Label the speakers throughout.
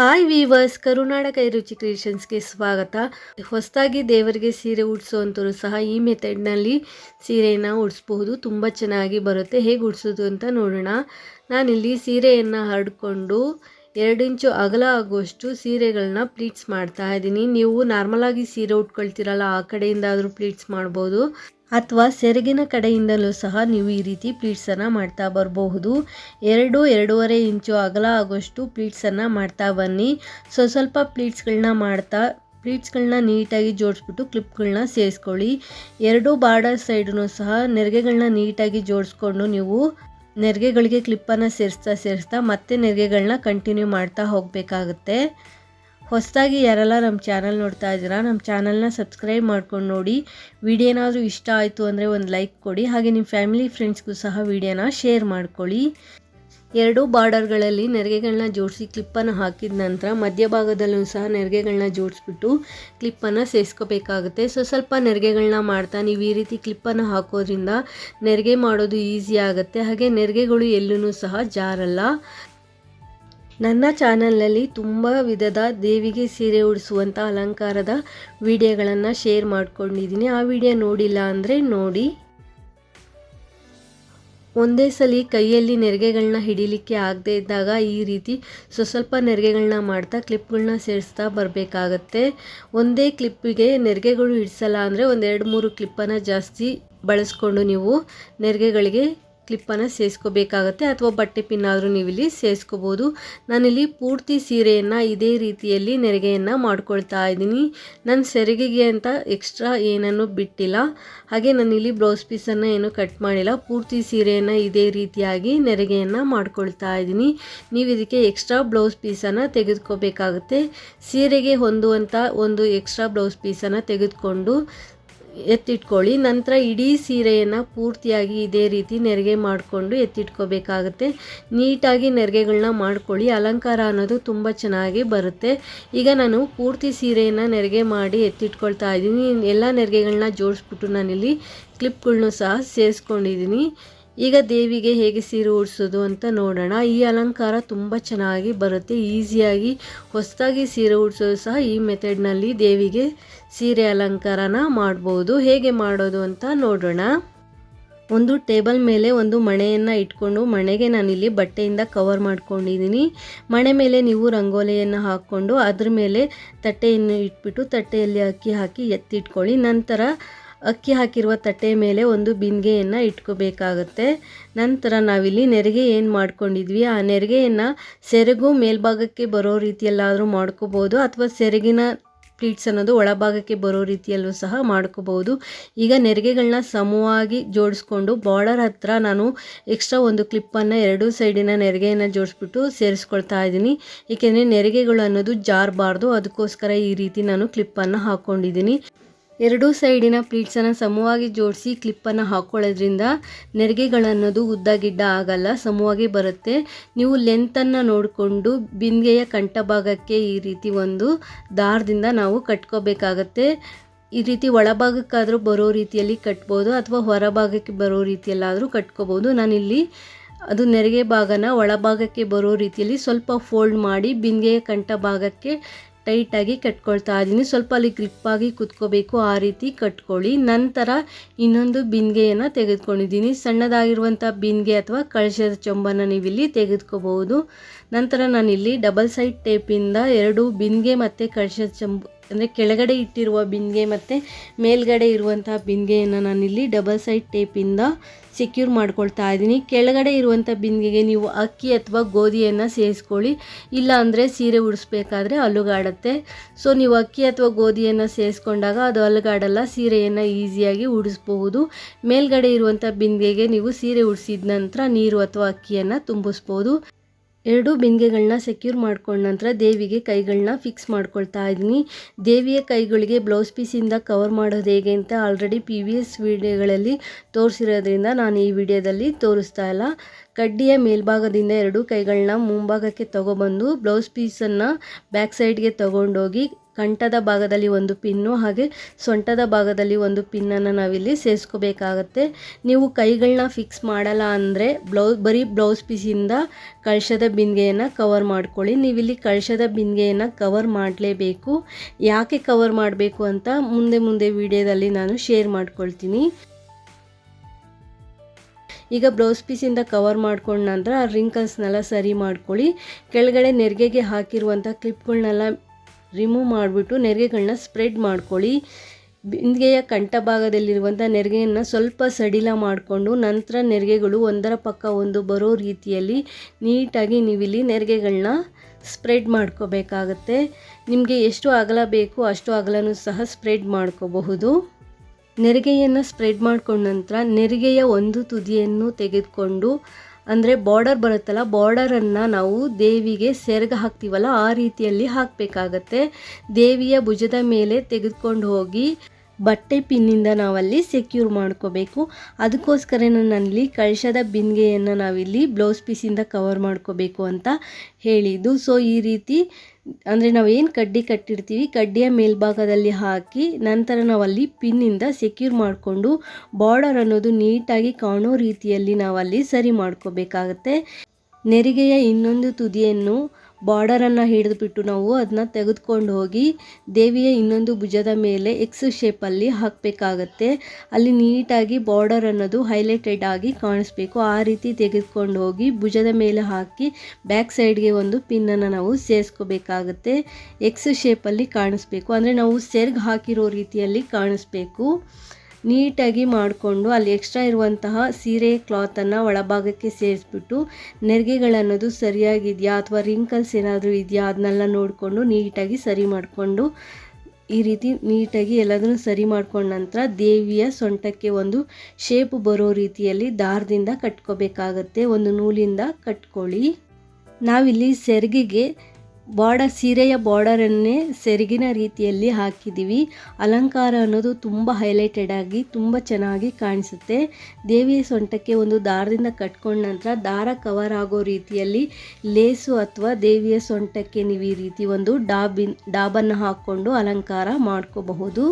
Speaker 1: Hi viewers, ಕರುನಾಡ ಕೈರುಚಿ ಕ್ರಿಯೇಷನ್ಸ್ಗೆ ಸ್ವಾಗತ. ಹೊಸದಾಗಿ ದೇವರಿಗೆ ಸೀರೆ ಉಡ್ಸೋವಂಥವ್ರು ಸಹ ಈ ಮೆಥಡ್ನಲ್ಲಿ ಸೀರೆಯನ್ನು ಉಡಿಸ್ಬಹುದು. ತುಂಬ ಚೆನ್ನಾಗಿ ಬರುತ್ತೆ. ಹೇಗೆ ಉಡ್ಸೋದು ಅಂತ ನೋಡೋಣ. ನಾನಿಲ್ಲಿ ಸೀರೆಯನ್ನು ಹರಡ್ಕೊಂಡು ಎರಡು ಇಂಚು ಅಗಲ ಆಗುವಷ್ಟು ಸೀರೆಗಳನ್ನ ಪ್ಲೀಟ್ಸ್ ಮಾಡ್ತಾ ಇದ್ದೀನಿ. ನೀವು ನಾರ್ಮಲಾಗಿ ಸೀರೆ ಉಟ್ಕೊಳ್ತೀರಲ್ಲ, ಆ ಕಡೆಯಿಂದ ಆದರೂ ಪ್ಲೀಟ್ಸ್ ಮಾಡ್ಬೋದು. ಅಥವಾ ಸೆರಗಿನ ಕಡೆಯಿಂದಲೂ ಸಹ ನೀವು ಈ ರೀತಿ ಪ್ಲೀಟ್ಸನ್ನು ಮಾಡ್ತಾ ಬರಬಹುದು. ಎರಡು, ಎರಡೂವರೆ ಇಂಚು ಅಗಲ ಆಗೋಷ್ಟು ಪ್ಲೀಟ್ಸನ್ನು ಮಾಡ್ತಾ ಬನ್ನಿ. ಸೊ, ಸ್ವಲ್ಪ ಪ್ಲೀಟ್ಸ್ಗಳನ್ನ ಮಾಡ್ತಾ ಪ್ಲೀಟ್ಸ್ಗಳನ್ನ ನೀಟಾಗಿ ಜೋಡಿಸ್ಬಿಟ್ಟು ಕ್ಲಿಪ್ಗಳನ್ನ ಸೇರಿಸ್ಕೊಳ್ಳಿ. ಎರಡೂ ಬಾರ್ಡರ್ ಸೈಡೂ ಸಹ ನೆರಿಗೆಗಳನ್ನ ನೀಟಾಗಿ ಜೋಡಿಸ್ಕೊಂಡು ನೀವು ನೆರಿಗೆಗಳಿಗೆ ಕ್ಲಿಪ್ಪನ್ನು ಸೇರಿಸ್ತಾ ಸೇರಿಸ್ತಾ ಮತ್ತೆ ನೆರಿಗೆಗಳನ್ನ ಕಂಟಿನ್ಯೂ ಮಾಡ್ತಾ ಹೋಗಬೇಕಾಗುತ್ತೆ. ಹೊಸದಾಗಿ ಯಾರೆಲ್ಲ ನಮ್ಮ ಚಾನಲ್ ನೋಡ್ತಾ ಇದ್ದೀರಾ, ನಮ್ಮ ಚಾನಲ್ನ ಸಬ್ಸ್ಕ್ರೈಬ್ ಮಾಡ್ಕೊಂಡು ನೋಡಿ. ವಿಡಿಯೋ ಏನಾದರೂ ಇಷ್ಟ ಆಯಿತು ಅಂದರೆ ಒಂದು ಲೈಕ್ ಕೊಡಿ, ಹಾಗೆ ನಿಮ್ಮ ಫ್ಯಾಮಿಲಿ ಫ್ರೆಂಡ್ಸ್ಗೂ ಸಹ ವಿಡಿಯೋನ ಶೇರ್ ಮಾಡ್ಕೊಳ್ಳಿ. ಎರಡೂ ಬಾರ್ಡರ್ಗಳಲ್ಲಿ ನೆರಿಗೆಗಳನ್ನ ಜೋಡಿಸಿ ಕ್ಲಿಪ್ಪನ್ನು ಹಾಕಿದ ನಂತರ ಮಧ್ಯಭಾಗದಲ್ಲೂ ಸಹ ನೆರಿಗೆಗಳನ್ನ ಜೋಡಿಸ್ಬಿಟ್ಟು ಕ್ಲಿಪ್ಪನ್ನು ಸೇರಿಸ್ಕೋಬೇಕಾಗುತ್ತೆ ಸೊ, ಸ್ವಲ್ಪ ನೆರಿಗೆಗಳನ್ನ ಮಾಡ್ತಾ ನೀವು ಈ ರೀತಿ ಕ್ಲಿಪ್ಪನ್ನು ಹಾಕೋದ್ರಿಂದ ನೆರಿಗೆ ಮಾಡೋದು ಈಸಿ ಆಗುತ್ತೆ. ಹಾಗೆ ನೆರಿಗೆಗಳು ಎಲ್ಲೂ ಸಹ ಜಾರಲ್ಲ. ನನ್ನ ಚಾನಲ್ನಲ್ಲಿ ತುಂಬ ವಿಧದ ದೇವಿಗೆ ಸೀರೆ ಉಡಿಸುವಂಥ ಅಲಂಕಾರದ ವಿಡಿಯೋಗಳನ್ನು ಶೇರ್ ಮಾಡ್ಕೊಂಡಿದ್ದೀನಿ. ಆ ವಿಡಿಯೋ ನೋಡಿಲ್ಲ ಅಂದರೆ ನೋಡಿ. ಒಂದೇ ಸಲ ಕೈಯಲ್ಲಿ ನೆರಿಗೆಗಳನ್ನ ಹಿಡಿಲಿಕ್ಕೆ ಆಗದೇ ಇದ್ದಾಗ ಈ ರೀತಿ ಸ್ವ ಸ್ವಲ್ಪ ನೆರಿಗೆಗಳನ್ನ ಮಾಡ್ತಾ ಕ್ಲಿಪ್ಗಳನ್ನ ಸೇರಿಸ್ತಾ ಬರಬೇಕಾಗತ್ತೆ. ಒಂದೇ ಕ್ಲಿಪ್ಪಿಗೆ ನೆರಿಗೆಗಳು ಹಿಡಿಸಲ್ಲ ಅಂದರೆ ಒಂದೆರಡು ಮೂರು ಕ್ಲಿಪ್ಪನ್ನು ಜಾಸ್ತಿ ಬಳಸ್ಕೊಂಡು ನೀವು ನೆರಿಗೆಗಳಿಗೆ ಕ್ಲಿಪ್ಪನ್ನು ಸೇರಿಸ್ಕೋಬೇಕಾಗತ್ತೆ ಅಥವಾ ಬಟ್ಟೆ ಪಿನ್ ಆದರೂ ನೀವಿಲ್ಲಿ ಸೇರಿಸ್ಕೋಬೋದು. ನಾನಿಲ್ಲಿ ಪೂರ್ತಿ ಸೀರೆಯನ್ನು ಇದೇ ರೀತಿಯಲ್ಲಿ ನೆರಿಗೆಯನ್ನು ಮಾಡ್ಕೊಳ್ತಾ ಇದ್ದೀನಿ. ನನ್ನ ಸೆರಿಗೆಗೆ ಅಂತ ಎಕ್ಸ್ಟ್ರಾ ಏನನ್ನು ಬಿಟ್ಟಿಲ್ಲ. ಹಾಗೆ ನಾನಿಲ್ಲಿ ಬ್ಲೌಸ್ ಪೀಸನ್ನು ಏನು ಕಟ್ ಮಾಡಿಲ್ಲ. ಪೂರ್ತಿ ಸೀರೆಯನ್ನು ಇದೇ ರೀತಿಯಾಗಿ ನೆರಿಗೆಯನ್ನು ಮಾಡ್ಕೊಳ್ತಾ ಇದ್ದೀನಿ. ನೀವು ಇದಕ್ಕೆ ಎಕ್ಸ್ಟ್ರಾ ಬ್ಲೌಸ್ ಪೀಸನ್ನು ತೆಗೆದುಕೋಬೇಕಾಗುತ್ತೆ. ಸೀರೆಗೆ ಹೊಂದುವಂಥ ಒಂದು ಎಕ್ಸ್ಟ್ರಾ ಬ್ಲೌಸ್ ಪೀಸನ್ನು ತೆಗೆದುಕೊಂಡು ಎತ್ತಿಟ್ಕೊಳ್ಳಿ. ನಂತರ ಇಡೀ ಸೀರೆಯನ್ನು ಪೂರ್ತಿಯಾಗಿ ಇದೇ ರೀತಿ ನೆರಿಗೆ ಮಾಡಿಕೊಂಡು ಎತ್ತಿಟ್ಕೋಬೇಕಾಗುತ್ತೆ. ನೀಟಾಗಿ ನೆರಿಗೆಗಳನ್ನ ಮಾಡ್ಕೊಳ್ಳಿ. ಅಲಂಕಾರ ಅನ್ನೋದು ತುಂಬ ಚೆನ್ನಾಗಿ ಬರುತ್ತೆ. ಈಗ ನಾನು ಪೂರ್ತಿ ಸೀರೆಯನ್ನು ನೆರಿಗೆ ಮಾಡಿ ಎತ್ತಿಟ್ಕೊಳ್ತಾ ಇದ್ದೀನಿ. ಎಲ್ಲ ನೆರಿಗೆಗಳನ್ನ ಜೋಡಿಸ್ಬಿಟ್ಟು ನಾನಿಲ್ಲಿ ಕ್ಲಿಪ್ಗಳನ್ನೂ ಸಹ ಸೇರಿಸ್ಕೊಂಡಿದ್ದೀನಿ. ಈಗ ದೇವಿಗೆ ಹೇಗೆ ಸೀರೆ ಉಡಿಸೋದು ಅಂತ ನೋಡೋಣ. ಈ ಅಲಂಕಾರ ತುಂಬ ಚೆನ್ನಾಗಿ ಬರುತ್ತೆ. ಈಸಿಯಾಗಿ ಹೊಸದಾಗಿ ಸೀರೆ ಉಡಿಸೋದು ಸಹ ಈ ಮೆಥಡ್ನಲ್ಲಿ ದೇವಿಗೆ ಸೀರೆ ಅಲಂಕಾರನ ಮಾಡ್ಬೋದು. ಹೇಗೆ ಮಾಡೋದು ಅಂತ ನೋಡೋಣ. ಒಂದು ಟೇಬಲ್ ಮೇಲೆ ಒಂದು ಮಣೆಯನ್ನು ಇಟ್ಕೊಂಡು ಮಣೆಗೆ ನಾನಿಲ್ಲಿ ಬಟ್ಟೆಯಿಂದ ಕವರ್ ಮಾಡ್ಕೊಂಡಿದ್ದೀನಿ. ಮಣೆ ಮೇಲೆ ನೀವು ರಂಗೋಲಿಯನ್ನು ಹಾಕ್ಕೊಂಡು ಅದ್ರ ಮೇಲೆ ತಟ್ಟೆಯನ್ನು ಇಟ್ಬಿಟ್ಟು ತಟ್ಟೆಯಲ್ಲಿ ಅಕ್ಕಿ ಹಾಕಿ ಎತ್ತಿಟ್ಕೊಳ್ಳಿ. ನಂತರ ಅಕ್ಕಿ ಹಾಕಿರುವ ತಟ್ಟೆ ಮೇಲೆ ಒಂದು ಬಿಂದಿಗೆಯನ್ನು ಇಟ್ಕೋಬೇಕಾಗುತ್ತೆ. ನಂತರ ನಾವಿಲ್ಲಿ ನೆರಿಗೆ ಏನು ಮಾಡ್ಕೊಂಡಿದ್ವಿ? ಆ ನೆರಿಗೆಯನ್ನು ಸೆರಗು ಮೇಲ್ಭಾಗಕ್ಕೆ ಬರೋ ರೀತಿಯಲ್ಲಾದರೂ ಮಾಡ್ಕೋಬೋದು ಅಥವಾ ಸೆರಗಿನ ಪ್ಲೀಟ್ಸ್ ಅನ್ನೋದು ಒಳಭಾಗಕ್ಕೆ ಬರೋ ರೀತಿಯಲ್ಲೂ ಸಹ ಮಾಡ್ಕೋಬೋದು. ಈಗ ನೆರಿಗೆಗಳನ್ನ ಸಮವಾಗಿ ಜೋಡಿಸ್ಕೊಂಡು ಬಾರ್ಡರ್ ಹತ್ರ ನಾನು ಎಕ್ಸ್ಟ್ರಾ ಒಂದು ಕ್ಲಿಪ್ಪನ್ನು ಎರಡೂ ಸೈಡಿನ ನೆರಿಗೆಯನ್ನು ಜೋಡಿಸ್ಬಿಟ್ಟು ಸೇರಿಸ್ಕೊಳ್ತಾ ಇದ್ದೀನಿ. ಏಕೆಂದರೆ ನೆರಿಗೆಗಳು ಅನ್ನೋದು ಜಾರಬಾರ್ದು. ಅದಕ್ಕೋಸ್ಕರ ಈ ರೀತಿ ನಾನು ಕ್ಲಿಪ್ಪನ್ನು ಹಾಕ್ಕೊಂಡಿದ್ದೀನಿ ಎರಡೂ ಸೈಡಿನ ಪ್ಲೀಟ್ಸನ್ನು ಸಮವಾಗಿ ಜೋಡಿಸಿ ಕ್ಲಿಪ್ಪನ್ನು ಹಾಕ್ಕೊಳ್ಳೋದ್ರಿಂದ ನೆರಿಗೆಗಳನ್ನೋದು ಉದ್ದ ಗಿಡ್ಡ ಆಗಲ್ಲ, ಸಮವಾಗಿ ಬರುತ್ತೆ. ನೀವು ಲೆಂತನ್ನು ನೋಡಿಕೊಂಡು ಬಿಂದಿಗೆಯ ಕಂಠ ಭಾಗಕ್ಕೆ ಈ ರೀತಿ ಒಂದು ದಾರದಿಂದ ನಾವು ಕಟ್ಕೋಬೇಕಾಗತ್ತೆ. ಈ ರೀತಿ ಒಳಭಾಗಕ್ಕಾದರೂ ಬರೋ ರೀತಿಯಲ್ಲಿ ಕಟ್ಬೋದು ಅಥವಾ ಹೊರಭಾಗಕ್ಕೆ ಬರೋ ರೀತಿಯಲ್ಲಾದರೂ ಕಟ್ಕೋಬೋದು. ನಾನಿಲ್ಲಿ ಅದು ನೆರಿಗೆ ಭಾಗನ ಒಳಭಾಗಕ್ಕೆ ಬರೋ ರೀತಿಯಲ್ಲಿ ಸ್ವಲ್ಪ ಫೋಲ್ಡ್ ಮಾಡಿ ಬಿಂದಿಗೆಯ ಕಂಠ ಭಾಗಕ್ಕೆ ಟೈಟಾಗಿ ಕಟ್ಕೊಳ್ತಾ ಇದ್ದೀನಿ. ಸ್ವಲ್ಪ ಅಲ್ಲಿ ಗ್ರಿಪ್ಪಾಗಿ ಕುತ್ಕೋಬೇಕು. ಆ ರೀತಿ ಕಟ್ಕೊಳ್ಳಿ. ನಂತರ ಇನ್ನೊಂದು ಬಿಂದಿಗೆಯನ್ನು ತೆಗೆದುಕೊಂಡಿದ್ದೀನಿ. ಸಣ್ಣದಾಗಿರುವಂಥ ಬಿಂದಿಗೆ ಅಥವಾ ಕಳಶದ ಚೊಂಬನ್ನು ನೀವಿಲ್ಲಿ ತೆಗೆದುಕೋಬಹುದು. ನಂತರ ನಾನಿಲ್ಲಿ ಡಬಲ್ ಸೈಡ್ ಟೇಪಿಂದ ಎರಡು ಬಿಂದಿಗೆ ಮತ್ತು ಕಳಶದ ಚೊಂಬು ಅಂದರೆ ಕೆಳಗಡೆ ಇಟ್ಟಿರುವ ಬಿಂದಿಗೆ ಮತ್ತು ಮೇಲ್ಗಡೆ ಇರುವಂಥ ಬಿಂದಿಗೆಯನ್ನು ನಾನಿಲ್ಲಿ ಡಬಲ್ ಸೈಡ್ ಟೇಪಿಂದ ಸೆಕ್ಯೂರ್ ಮಾಡ್ಕೊಳ್ತಾ ಇದ್ದೀನಿ. ಕೆಳಗಡೆ ಇರುವಂಥ ಬಿಂದಿಗೆಗೆ ನೀವು ಅಕ್ಕಿ ಅಥವಾ ಗೋಧಿಯನ್ನು ಸೇರಿಸ್ಕೊಳ್ಳಿ. ಇಲ್ಲ ಅಂದರೆ ಸೀರೆ ಉಡಿಸ್ಬೇಕಾದ್ರೆ ಅಲುಗಾಡುತ್ತೆ. ಸೊ ನೀವು ಅಕ್ಕಿ ಅಥವಾ ಗೋಧಿಯನ್ನು ಸೇರಿಸ್ಕೊಂಡಾಗ ಅದು ಅಲುಗಾಡಲ್ಲ, ಸೀರೆಯನ್ನು ಈಸಿಯಾಗಿ ಉಡಿಸ್ಬಹುದು. ಮೇಲ್ಗಡೆ ಇರುವಂಥ ಬಿಂದಿಗೆಗೆ ನೀವು ಸೀರೆ ಉಡಿಸಿದ ನಂತರ ನೀರು ಅಥವಾ ಅಕ್ಕಿಯನ್ನು ತುಂಬಿಸ್ಬೋದು ಎರಡು ಬಿಂದಿಗೆಗಳನ್ನ ಸೆಕ್ಯೂರ್ ಮಾಡ್ಕೊಂಡ ನಂತರ ದೇವಿಗೆ ಕೈಗಳನ್ನ ಫಿಕ್ಸ್ ಮಾಡ್ಕೊಳ್ತಾ ಇದ್ದೀನಿ ದೇವಿಯ ಕೈಗಳಿಗೆ ಬ್ಲೌಸ್ ಪೀಸಿಂದ ಕವರ್ ಮಾಡೋದು ಹೇಗೆ ಅಂತ ಆಲ್ರೆಡಿ ಪಿ ವಿ ಎಸ್ ವಿಡಿಯೋಗಳಲ್ಲಿ ತೋರಿಸಿರೋದ್ರಿಂದ ನಾನು ಈ ವಿಡಿಯೋದಲ್ಲಿ ತೋರಿಸ್ತಾ ಇಲ್ಲ. ಕಡ್ಡಿಯ ಮೇಲ್ಭಾಗದಿಂದ ಎರಡು ಕೈಗಳನ್ನ ಮುಂಭಾಗಕ್ಕೆ ತಗೊಬಂದು ಬ್ಲೌಸ್ ಪೀಸನ್ನು ಬ್ಯಾಕ್ ಸೈಡ್ಗೆ ತೊಗೊಂಡೋಗಿ ಕಂಠದ ಭಾಗದಲ್ಲಿ ಒಂದು ಪಿನ್ನು ಹಾಗೆ ಸೊಂಟದ ಭಾಗದಲ್ಲಿ ಒಂದು ಪಿನ್ನನ್ನು ನಾವಿಲ್ಲಿ ಸೇರಿಸ್ಕೋಬೇಕಾಗತ್ತೆ. ನೀವು ಕೈಗಳನ್ನ ಫಿಕ್ಸ್ ಮಾಡಲ್ಲ ಅಂದರೆ ಬ್ಲೌಸ್ ಬರೀ ಬ್ಲೌಸ್ ಪೀಸಿಂದ ಕಳಶದ ಬಿಂದಿಗೆಯನ್ನು ಕವರ್ ಮಾಡ್ಕೊಳ್ಳಿ. ನೀವಿಲ್ಲಿ ಕಳಶದ ಬಿಂದಿಗೆಯನ್ನು ಕವರ್ ಮಾಡಲೇಬೇಕು. ಯಾಕೆ ಕವರ್ ಮಾಡಬೇಕು ಅಂತ ಮುಂದೆ ಮುಂದೆ ವಿಡಿಯೋದಲ್ಲಿ ನಾನು ಶೇರ್ ಮಾಡ್ಕೊಳ್ತೀನಿ. ಈಗ ಬ್ಲೌಸ್ ಪೀಸಿಂದ ಕವರ್ ಮಾಡ್ಕೊಂಡ ನಂತರ ಆ ರಿಂಕಲ್ಸ್ನೆಲ್ಲ ಸರಿ ಮಾಡ್ಕೊಳ್ಳಿ. ಕೆಳಗಡೆ ನೆರಿಗೆಗೆ ಹಾಕಿರುವಂಥ ಕ್ಲಿಪ್ಗಳನ್ನೆಲ್ಲ ರಿಮೂವ್ ಮಾಡಿಬಿಟ್ಟು ನೆರಿಗೆಗಳನ್ನ ಸ್ಪ್ರೆಡ್ ಮಾಡ್ಕೊಳ್ಳಿ. ಬಿಂದಿಗೆಯ ಕಂಠ ಭಾಗದಲ್ಲಿರುವಂಥ ನೆರಿಗೆಯನ್ನು ಸ್ವಲ್ಪ ಸಡಿಲ ಮಾಡಿಕೊಂಡು ನಂತರ ನೆರಿಗೆಗಳು ಒಂದರ ಪಕ್ಕ ಒಂದು ಬರೋ ರೀತಿಯಲ್ಲಿ ನೀಟಾಗಿ ನೀವಿಲ್ಲಿ ನೆರಿಗೆಗಳನ್ನ ಸ್ಪ್ರೆಡ್ ಮಾಡ್ಕೋಬೇಕಾಗತ್ತೆ. ನಿಮಗೆ ಎಷ್ಟು ಅಗಲ ಬೇಕು ಅಷ್ಟು ಅಗಲನೂ ಸಹ ಸ್ಪ್ರೆಡ್ ಮಾಡ್ಕೋಬಹುದು. ನೆರಿಗೆಯನ್ನು ಸ್ಪ್ರೆಡ್ ಮಾಡಿಕೊಂಡ ನಂತರ ನೆರಿಗೆಯ ಒಂದು ತುದಿಯನ್ನು ತೆಗೆದುಕೊಂಡು ಅಂದರೆ ಬಾರ್ಡರ್ ಬರುತ್ತಲ್ಲ ಬಾರ್ಡರನ್ನು ನಾವು ದೇವಿಗೆ ಸೆರಗ ಹಾಕ್ತೀವಲ್ಲ, ಆ ರೀತಿಯಲ್ಲಿ ಹಾಕಬೇಕಾಗತ್ತೆ. ದೇವಿಯ ಭುಜದ ಮೇಲೆ ತೆಗೆದುಕೊಂಡು ಹೋಗಿ ಬಟ್ಟೆ ಪಿನ್ನಿಂದ ನಾವಲ್ಲಿ ಸೆಕ್ಯೂರ್ ಮಾಡ್ಕೋಬೇಕು. ಅದಕ್ಕೋಸ್ಕರ ನಾನಲ್ಲಿ ಕಳಶದ ಬಿಂದಿಗೆಯನ್ನು ನಾವಿಲ್ಲಿ ಬ್ಲೌಸ್ ಪೀಸಿಂದ ಕವರ್ ಮಾಡ್ಕೋಬೇಕು ಅಂತ ಹೇಳಿದ್ದು. ಸೊ ಈ ರೀತಿ ಅಂದರೆ ನಾವೇನು ಕಡ್ಡಿ ಕಟ್ಟಿರ್ತೀವಿ, ಕಡ್ಡಿಯ ಮೇಲ್ಭಾಗದಲ್ಲಿ ಹಾಕಿ ನಂತರ ನಾವಲ್ಲಿ ಪಿನ್ನಿಂದ ಸೆಕ್ಯೂರ್ ಮಾಡಿಕೊಂಡು ಬಾರ್ಡರ್ ಅನ್ನೋದು ನೀಟಾಗಿ ಕಾಣೋ ರೀತಿಯಲ್ಲಿ ನಾವಲ್ಲಿ ಸರಿ ಮಾಡ್ಕೋಬೇಕಾಗತ್ತೆ. ನೆರಿಗೆಯ ಇನ್ನೊಂದು ತುದಿಯನ್ನು ಬಾರ್ಡರನ್ನು ಹಿಡಿದುಬಿಟ್ಟು ನಾವು ಅದನ್ನ ತೆಗೆದುಕೊಂಡು ಹೋಗಿ ದೇವಿಯ ಇನ್ನೊಂದು ಭುಜದ ಮೇಲೆ ಎಕ್ಸ್ ಶೇಪಲ್ಲಿ ಹಾಕಬೇಕಾಗತ್ತೆ. ಅಲ್ಲಿ ನೀಟಾಗಿ ಬಾರ್ಡರ್ ಅನ್ನೋದು ಹೈಲೈಟೆಡ್ ಆಗಿ ಕಾಣಿಸ್ಬೇಕು. ಆ ರೀತಿ ತೆಗೆದುಕೊಂಡು ಹೋಗಿ ಭುಜದ ಮೇಲೆ ಹಾಕಿ ಬ್ಯಾಕ್ ಸೈಡ್ಗೆ ಒಂದು ಪಿನ್ನನ್ನು ನಾವು ಸೇರಿಸ್ಕೋಬೇಕಾಗತ್ತೆ. ಎಕ್ಸ್ ಶೇಪಲ್ಲಿ ಕಾಣಿಸ್ಬೇಕು. ಅಂದರೆ ನಾವು ಸೆರ್ಗ್ ಹಾಕಿರೋ ರೀತಿಯಲ್ಲಿ ಕಾಣಿಸ್ಬೇಕು. ನೀಟಾಗಿ ಮಾಡಿಕೊಂಡು ಅಲ್ಲಿ ಎಕ್ಸ್ಟ್ರಾ ಇರುವಂತಹ ಸೀರೆ ಕ್ಲಾತನ್ನು ಒಳಭಾಗಕ್ಕೆ ಸೇರಿಸ್ಬಿಟ್ಟು ನೆರಿಗೆಗಳನ್ನೋದು ಸರಿಯಾಗಿದೆಯಾ ಅಥವಾ ರಿಂಕಲ್ಸ್ ಏನಾದರೂ ಇದೆಯಾ ಅದನ್ನೆಲ್ಲ ನೋಡಿಕೊಂಡು ನೀಟಾಗಿ ಸರಿ ಮಾಡಿಕೊಂಡು ಈ ರೀತಿ ನೀಟಾಗಿ ಎಲ್ಲದನ್ನು ಸರಿ ಮಾಡ್ಕೊಂಡ ನಂತರ ದೇವಿಯ ಸೊಂಟಕ್ಕೆ ಒಂದು ಶೇಪ್ ಬರೋ ರೀತಿಯಲ್ಲಿ ದಾರದಿಂದ ಕಟ್ಕೋಬೇಕಾಗತ್ತೆ. ಒಂದು ನೂಲಿಂದ ಕಟ್ಕೊಳ್ಳಿ. ನಾವಿಲ್ಲಿ ಸೆರಗಿಗೆ ಬಾರ್ಡರ್, ಸೀರೆಯ ಬಾರ್ಡರನ್ನೇ ಸೆರಗಿನ ರೀತಿಯಲ್ಲಿ ಹಾಕಿದ್ದೀವಿ. ಅಲಂಕಾರ ಅನ್ನೋದು ತುಂಬ ಹೈಲೈಟೆಡ್ ಆಗಿ ತುಂಬ ಚೆನ್ನಾಗಿ ಕಾಣಿಸುತ್ತೆ. ದೇವಿಯ ಸೊಂಟಕ್ಕೆ ಒಂದು ದಾರದಿಂದ ಕಟ್ಕೊಂಡ ನಂತರ ದಾರ ಕವರ್ ಆಗೋ ರೀತಿಯಲ್ಲಿ ಲೇಸು ಅಥವಾ ದೇವಿಯ ಸೊಂಟಕ್ಕೆ ನೀವು ಈ ರೀತಿ ಒಂದು ಡಾಬಿನ್, ಡಾಬನ್ನು ಹಾಕ್ಕೊಂಡು ಅಲಂಕಾರ ಮಾಡ್ಕೋಬಹುದು.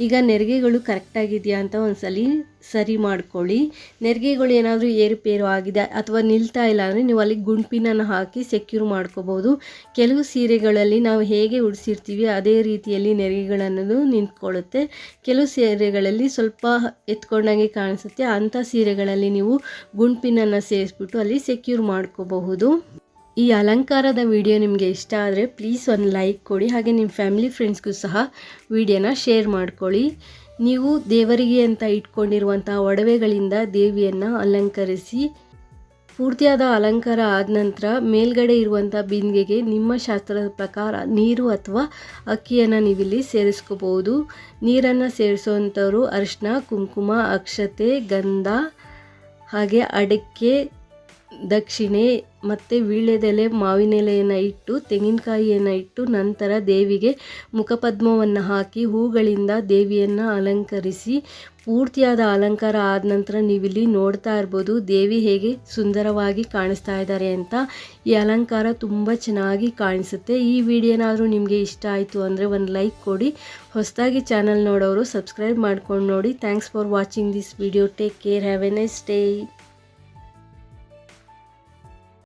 Speaker 1: ಈಗ ನೆರಿಗೆಗಳು ಕರೆಕ್ಟಾಗಿದೆಯಾ ಅಂತ ಒಂದ್ಸಲಿ ಸರಿ ಮಾಡ್ಕೊಳ್ಳಿ. ನೆರಿಗೆಗಳು ಏನಾದರೂ ಏರುಪೇರು ಆಗಿದೆ ಅಥವಾ ನಿಲ್ತಾ ಇಲ್ಲ ಅಂದರೆ ನೀವು ಅಲ್ಲಿ ಗುಂಪಿನನ್ನು ಹಾಕಿ ಸೆಕ್ಯೂರ್ ಮಾಡ್ಕೋಬೋದು. ಕೆಲವು ಸೀರೆಗಳಲ್ಲಿ ನಾವು ಹೇಗೆ ಉಡಿಸಿರ್ತೀವಿ ಅದೇ ರೀತಿಯಲ್ಲಿ ನೆರಿಗೆಗಳನ್ನೋದು ನಿಂತ್ಕೊಳ್ಳುತ್ತೆ. ಕೆಲವು ಸೀರೆಗಳಲ್ಲಿ ಸ್ವಲ್ಪ ಎತ್ಕೊಂಡಂಗೆ ಕಾಣಿಸುತ್ತೆ. ಅಂಥ ಸೀರೆಗಳಲ್ಲಿ ನೀವು ಗುಂಪಿನನ್ನು ಸೇರಿಸ್ಬಿಟ್ಟು ಅಲ್ಲಿ ಸೆಕ್ಯೂರ್ ಮಾಡ್ಕೋಬಹುದು. ಈ ಅಲಂಕಾರದ ವಿಡಿಯೋ ನಿಮಗೆ ಇಷ್ಟ ಆದರೆ ಪ್ಲೀಸ್ ಒಂದು ಲೈಕ್ ಕೊಡಿ. ಹಾಗೆ ನಿಮ್ಮ ಫ್ಯಾಮಿಲಿ ಫ್ರೆಂಡ್ಸ್ಗೂ ಸಹ ವಿಡಿಯೋನ ಶೇರ್ ಮಾಡ್ಕೊಳ್ಳಿ. ನೀವು ದೇವರಿಗೆ ಅಂತ ಇಟ್ಕೊಂಡಿರುವಂಥ ಒಡವೆಗಳಿಂದ ದೇವಿಯನ್ನು ಅಲಂಕರಿಸಿ, ಪೂರ್ತಿಯಾದ ಅಲಂಕಾರ ಆದ ನಂತರ ಮೇಲ್ಗಡೆ ಇರುವಂಥ ಬಿಂದಿಗೆಗೆ ನಿಮ್ಮ ಶಾಸ್ತ್ರದ ಪ್ರಕಾರ ನೀರು ಅಥವಾ ಅಕ್ಕಿಯನ್ನು ನೀವಿಲ್ಲಿ ಸೇರಿಸ್ಕೋಬಹುದು. ನೀರನ್ನು ಸೇರಿಸುವಂಥವ್ರು ಅರಿಶಿನ ಕುಂಕುಮ, ಅಕ್ಷತೆ, ಗಂಧ ಹಾಗೆ ಅಡಿಕೆ, ದಕ್ಷಿಣೆ ಮತ್ತು ವೀಳ್ಯದೆಲೆ ಮಾವಿನೆಲೆಯನ್ನು ಇಟ್ಟು, ತೆಂಗಿನಕಾಯಿಯನ್ನು ಇಟ್ಟು ನಂತರ ದೇವಿಗೆ ಮುಖಪದ್ಮವನ್ನು ಹಾಕಿ, ಹೂಗಳಿಂದ ದೇವಿಯನ್ನು ಅಲಂಕರಿಸಿ, ಪೂರ್ತಿಯಾದ ಅಲಂಕಾರ ಆದ ನಂತರ ನೀವಿಲ್ಲಿ ನೋಡ್ತಾ ಇರ್ಬೋದು ದೇವಿ ಹೇಗೆ ಸುಂದರವಾಗಿ ಕಾಣಿಸ್ತಾ ಇದ್ದಾರೆ ಅಂತ. ಈ ಅಲಂಕಾರ ತುಂಬ ಚೆನ್ನಾಗಿ ಕಾಣಿಸುತ್ತೆ. ಈ ವಿಡಿಯೋನಾದರೂ ನಿಮಗೆ ಇಷ್ಟ ಆಯಿತು ಅಂದರೆ ಒಂದು ಲೈಕ್ ಕೊಡಿ. ಹೊಸದಾಗಿ ಚಾನಲ್ ನೋಡೋರು ಸಬ್ಸ್ಕ್ರೈಬ್ ಮಾಡ್ಕೊಂಡು ನೋಡಿ. Thanks for watching this video take care have a nice day